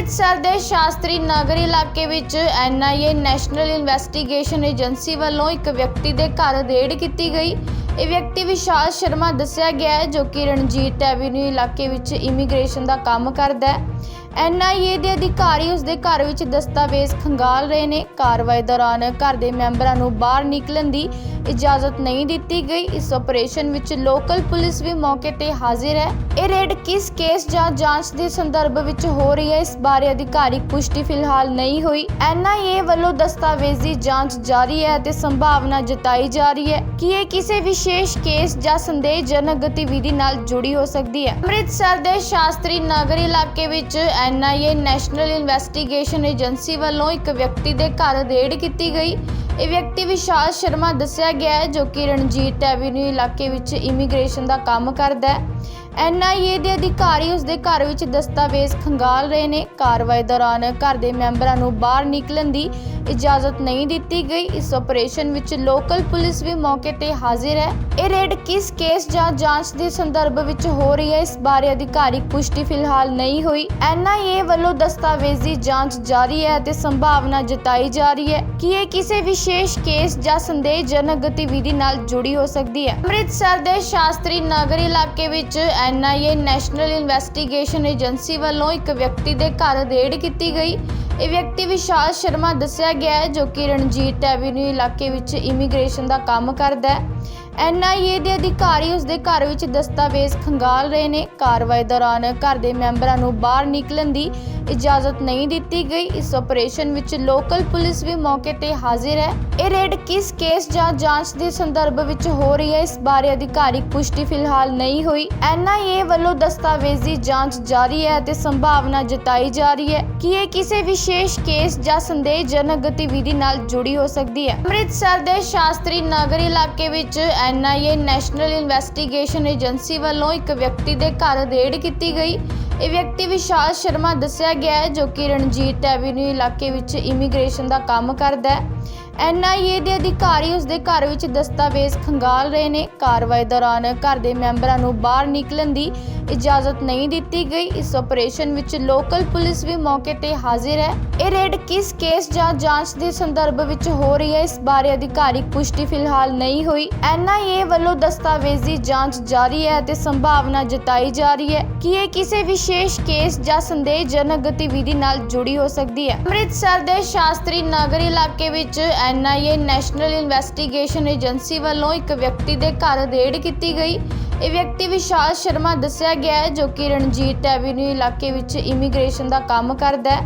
ਅੰਮ੍ਰਿਤਸਰ ਦੇ ਸ਼ਾਸਤਰੀ ਨਗਰ ਇਲਾਕੇ ਵਿੱਚ ਐਨਆਈਏ ਨੈਸ਼ਨਲ ਇਨਵੈਸਟੀਗੇਸ਼ਨ ਏਜੰਸੀ ਵੱਲੋਂ ਇੱਕ ਵਿਅਕਤੀ ਦੇ ਘਰ ਰੇਡ ਕੀਤੀ ਗਈ। ਇਹ ਵਿਅਕਤੀ ਵਿਸ਼ਾਲ ਸ਼ਰਮਾ ਦੱਸਿਆ ਗਿਆ ਹੈ ਜੋ ਕਿ ਰਣਜੀਤ ਐਵੀਨਿਊ ਇਲਾਕੇ ਵਿੱਚ ਇਮੀਗ੍ਰੇਸ਼ਨ ਦਾ ਕੰਮ ਕਰਦਾ ਹੈ। ਐਨਆਈਏ ਦੇ ਅਧਿਕਾਰੀ ਉਸ ਦੇ ਘਰ ਵਿੱਚ ਦਸਤਾਵੇਜ਼ ਖੰਗਾਲ ਰਹੇ ਨੇ। ਕਾਰਵਾਈ ਦੌਰਾਨ ਘਰ ਦੇ ਮੈਂਬਰਾਂ ਨੂੰ ਬਾਹਰ ਨਿਕਲਣ ਦੀ ਇਜਾਜ਼ਤ ਨਹੀਂ ਦਿੱਤੀ ਗਈ। ਇਸ ਆਪਰੇਸ਼ਨ ਵਿੱਚ ਲੋਕਲ ਪੁਲਿਸ ਵੀ ਮੌਕੇ ਤੇ ਹਾਜ਼ਰ ਹੈ। ਇਹ ਰੇਡ ਕਿਸ ਕੇਸ ਜਾਂ ਜਾਂਚ ਦੇ ਸੰਦਰਭ ਵਿੱਚ ਹੋ ਰਹੀ ਹੈ, ਇਸ ਬਾਰੇ ਅਧਿਕਾਰਿਕ ਪੁਸ਼ਟੀ ਫਿਲਹਾਲ ਨਹੀਂ ਹੋਈ। ਐਨਆਈਏ ਵੱਲੋਂ ਦਸਤਾਵੇਜ਼ੀ ਜਾਂਚ ਜਾਰੀ ਹੈ ਅਤੇ ਸੰਭਾਵਨਾ ਜਤਾਈ ਜਾ ਰਹੀ ਹੈ ਕਿ ਇਹ ਕਿਸੇ ਵਿਸ਼ੇਸ਼ ਕੇਸ ਜਾਂ ਸੰਦੇਹਜਨਕ ਗਤੀਵਿਧੀ ਨਾਲ ਜੁੜੀ ਹੋ ਸਕਦੀ ਹੈ। ਅੰਮ੍ਰਿਤਸਰ ਦੇ ਸ਼ਾਸਤਰੀ ਨਗਰ ਇਲਾਕੇ ਵਿੱਚ ਐਨਆਈਏ ਨੈਸ਼ਨਲ ਇਨਵੈਸਟੀਗੇਸ਼ਨ ਏਜੰਸੀ ਵੱਲੋਂ ਇੱਕ ਵਿਅਕਤੀ ਦੇ ਘਰ ਰੇਡ ਕੀਤੀ ਗਈ। ਇਹ ਵਿਅਕਤੀ ਵਿਸ਼ਾਲ ਸ਼ਰਮਾ ਦੱਸਿਆ ਗਿਆ ਹੈ ਜੋ ਕਿ ਰਣਜੀਤ ਐਵੀਨਿਊ ਇਲਾਕੇ ਵਿੱਚ ਇਮੀਗ੍ਰੇਸ਼ਨ ਦਾ ਕੰਮ ਕਰਦਾ ਹੈ। ਐਨਆਈਏ ਦੇ ਅਧਿਕਾਰੀ ਉਸ ਦੇ ਘਰ ਵਿੱਚ ਦਸਤਾਵੇਜ਼ ਖੰਗਾਲ ਰਹੇ ਨੇ। ਕਾਰਵਾਈ ਦੌਰਾਨ ਘਰ ਦੇ ਮੈਂਬਰਾਂ ਨੂੰ ਬਾਹਰ ਨਿਕਲਣ ਦੀ ਇਜਾਜ਼ਤ ਨਹੀਂ ਦਿੱਤੀ ਗਈ। ਇਸ ਆਪਰੇਸ਼ਨ ਵਿੱਚ ਲੋਕਲ ਪੁਲਿਸ ਵੀ ਮੌਕੇ ਤੇ ਹਾਜ਼ਰ ਹੈ। ਇਹ ਰੇਡ ਕਿਸ ਕੇਸ ਜਾਂ ਜਾਂਚ ਦੇ ਸੰਦਰਭ ਵਿੱਚ ਹੋ ਰਹੀ ਹੈ, ਇਸ ਬਾਰੇ ਅਧਿਕਾਰਿਕ ਪੁਸ਼ਟੀ ਫਿਲਹਾਲ ਨਹੀਂ ਹੋਈ। ਐਨਆਈਏ ਵੱਲੋਂ ਦਸਤਾਵੇਜ਼ੀ ਜਾਂਚ ਜਾਰੀ ਹੈ ਅਤੇ ਸੰਭਾਵਨਾ ਜਤਾਈ ਜਾ ਰਹੀ ਹੈ ਕਿ ਇਹ ਕਿਸੇ ਵਿਸ਼ੇਸ਼ ਕੇਸ ਜਾਂ ਸੰਦੇਹਜਨਕ ਗਤੀਵਿਧੀ ਨਾਲ ਜੁੜੀ ਹੋ ਸਕਦੀ ਹੈ। ਅੰਮ੍ਰਿਤਸਰ ਦੇ ਸ਼ਾਸਤਰੀ ਨਗਰ ਇਲਾਕੇ ਵਿੱਚ ਐਨਆਈਏ ਨੈਸ਼ਨਲ ਇਨਵੈਸਟੀਗੇਸ਼ਨ ਏਜੰਸੀ ਵੱਲੋਂ ਇੱਕ ਵਿਅਕਤੀ ਦੇ ਘਰ ਰੇਡ ਕੀਤੀ ਗਈ। ਇਹ ਵਿਅਕਤੀ ਵਿਸ਼ਾਲ ਸ਼ਰਮਾ ਦੱਸਿਆ ਗਿਆ ਹੈ ਜੋ ਕਿ ਰਣਜੀਤ ਐਵੀਨਿਊ ਇਲਾਕੇ ਵਿੱਚ ਇਮੀਗ੍ਰੇਸ਼ਨ ਦਾ ਕੰਮ ਕਰਦਾ ਹੈ। ਐਨਆਈਏ ਦੇ ਅਧਿਕਾਰੀ ਉਸ ਦੇ ਘਰ ਵਿੱਚ ਦਸਤਾਵੇਜ਼ ਖੰਗਾਲ ਰਹੇ ਨੇ। ਕਾਰਵਾਈ ਦੌਰਾਨ ਘਰ ਦੇ ਮੈਂਬਰਾਂ ਨੂੰ ਬਾਹਰ ਨਿਕਲਣ ਦੀ ਇਜਾਜ਼ਤ ਨਹੀਂ ਦਿੱਤੀ ਗਈ। ਇਸ ਆਪਰੇਸ਼ਨ ਵਿੱਚ ਲੋਕਲ ਪੁਲਿਸ ਵੀ ਮੌਕੇ ਤੇ ਹਾਜ਼ਰ ਹੈ। ਇਹ ਰੇਡ ਕਿਸ ਕੇਸ ਜਾਂ ਜਾਂਚ ਦੇ ਸੰਦਰਭ ਵਿੱਚ ਹੋ ਰਹੀ ਹੈ, ਇਸ ਬਾਰੇ ਅਧਿਕਾਰਿਕ ਪੁਸ਼ਟੀ ਫਿਲਹਾਲ ਨਹੀਂ ਹੋਈ। ਐਨਆਈਏ ਵੱਲੋਂ ਦਸਤਾਵੇਜ਼ੀ ਜਾਂਚ ਜਾਰੀ ਹੈ ਅਤੇ ਸੰਭਾਵਨਾ ਜਤਾਈ ਜਾ ਰਹੀ ਹੈ ਕਿ ਇਹ ਕਿਸੇ ਵਿਸ਼ੇਸ਼ ਕੇਸ ਜਾਂ ਸੰਦੇਹਜਨਕ ਗਤੀਵਿਧੀ ਨਾਲ ਜੁੜੀ ਹੋ ਸਕਦੀ ਹੈ। ਅੰਮ੍ਰਿਤਸਰ ਦੇ ਸ਼ਾਸਤਰੀ ਨਗਰ ਇਲਾਕੇ ਵਿੱਚ ਐਨਆਈਏ ਨੈਸ਼ਨਲ ਇਨਵੈਸਟੀਗੇਸ਼ਨ ਏਜੰਸੀ ਵੱਲੋਂ ਇੱਕ ਵਿਅਕਤੀ ਦੇ ਘਰ ਰੇਡ ਕੀਤੀ ਗਈ। ਇਹ ਵਿਅਕਤੀ ਵਿਸ਼ਾਲ ਸ਼ਰਮਾ ਦੱਸਿਆ ਗਿਆ ਹੈ ਜੋ ਕਿ ਰਣਜੀਤ ਐਵੀਨਿਊ ਇਲਾਕੇ ਵਿੱਚ ਇਮੀਗ੍ਰੇਸ਼ਨ ਦਾ ਕੰਮ ਕਰਦਾ ਹੈ। ਐਨਆਈਏ ਦੇ ਅਧਿਕਾਰੀ ਉਸ ਦੇ ਘਰ ਵਿੱਚ ਦਸਤਾਵੇਜ਼ ਖੰਗਾਲ ਰਹੇ ਨੇ। ਕਾਰਵਾਈ ਦੌਰਾਨ ਘਰ ਦੇ ਮੈਂਬਰਾਂ ਨੂੰ ਬਾਹਰ ਨਿਕਲਣ ਦੀ ਇਜਾਜ਼ਤ ਨਹੀਂ ਦਿੱਤੀ ਗਈ। ਇਸ ਆਪਰੇਸ਼ਨ ਵਿੱਚ ਲੋਕਲ ਪੁਲਿਸ ਵੀ ਮੌਕੇ ਤੇ ਹਾਜ਼ਰ ਹੈ। ਇਹ ਰੇਡ ਕਿਸ ਕੇਸ ਜਾਂ ਜਾਂਚ ਦੇ ਸੰਦਰਭ ਵਿੱਚ ਹੋ ਰਹੀ ਹੈ, ਇਸ ਬਾਰੇ ਅਧਿਕਾਰਿਕ ਪੁਸ਼ਟੀ ਫਿਲਹਾਲ ਨਹੀਂ ਹੋਈ। ਐਨਆਈਏ ਵੱਲੋਂ ਦਸਤਾਵੇਜ਼ੀ ਜਾਂਚ ਜਾਰੀ ਹੈ ਅਤੇ ਸੰਭਾਵਨਾ ਜਤਾਈ ਜਾ ਰਹੀ ਹੈ ਕਿ ਇਹ ਕਿਸੇ ਵਿਸ਼ੇਸ਼ ਕੇਸ ਜਾਂ ਸੰਦੇਹਜਨਕ ਗਤੀਵਿਧੀ ਨਾਲ ਜੁੜੀ ਹੋ ਸਕਦੀ ਹੈ। ਅੰਮ੍ਰਿਤਸਰ ਦੇ ਸ਼ਾਸਤਰੀ ਨਗਰ ਇਲਾਕੇ ਵਿੱਚ ਐਨਆਈਏ ਨੈਸ਼ਨਲ ਇਨਵੈਸਟੀਗੇਸ਼ਨ ਏਜੰਸੀ ਵੱਲੋਂ ਇੱਕ ਵਿਅਕਤੀ ਦੇ ਘਰ ਰੇਡ ਕੀਤੀ ਗਈ। ਇਹ ਵਿਅਕਤੀ ਵਿਸ਼ਾਲ ਸ਼ਰਮਾ ਦੱਸਿਆ ਗਿਆ ਹੈ ਜੋ ਕਿ ਰਣਜੀਤ ਐਵੀਨਿਊ ਇਲਾਕੇ ਵਿੱਚ ਇਮੀਗ੍ਰੇਸ਼ਨ ਦਾ ਕੰਮ ਕਰਦਾ ਹੈ।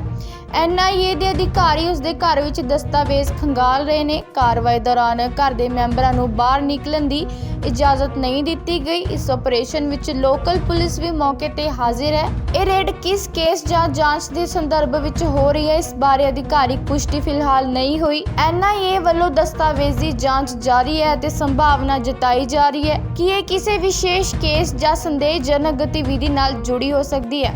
ਐਨਆਈਏ ਦੇ ਅਧਿਕਾਰੀ ਉਸ ਦੇ ਘਰ ਵਿੱਚ ਦਸਤਾਵੇਜ਼ ਖੰਗਾਲ ਰਹੇ ਨੇ। ਕਾਰਵਾਈ ਦੌਰਾਨ ਘਰ ਦੇ ਮੈਂਬਰਾਂ ਨੂੰ ਬਾਹਰ ਨਿਕਲਣ ਦੀ ਇਜਾਜ਼ਤ ਨਹੀਂ ਦਿੱਤੀ ਗਈ। ਇਸ ਆਪਰੇਸ਼ਨ ਵਿੱਚ ਲੋਕਲ ਪੁਲਿਸ ਵੀ ਮੌਕੇ ਤੇ ਹਾਜ਼ਰ ਹੈ। ਇਹ ਰੇਡ ਕਿਸ ਕੇਸ ਜਾਂ ਜਾਂਚ ਦੇ ਸੰਦਰਭ ਵਿੱਚ ਹੋ ਰਹੀ ਹੈ, ਇਸ ਬਾਰੇ ਅਧਿਕਾਰਿਕ ਪੁਸ਼ਟੀ ਫਿਲਹਾਲ ਨਹੀਂ ਹੋਈ। ਐਨਆਈਏ ਵੱਲੋਂ ਦਸਤਾਵੇਜ਼ੀ ਜਾਂਚ ਜਾਰੀ ਹੈ ਅਤੇ ਸੰਭਾਵਨਾ ਜਤਾਈ ਜਾ ਰਹੀ ਹੈ ਕਿ ਇਹ ਕਿਸੇ ਵਿਸ਼ੇਸ਼ ਕੇਸ ਜਾਂ ਸੰਦੇਹਜਨਕ ਗਤੀਵਿਧੀ ਨਾਲ ਜੁੜੀ ਹੋ ਸਕਦੀ ਹੈ।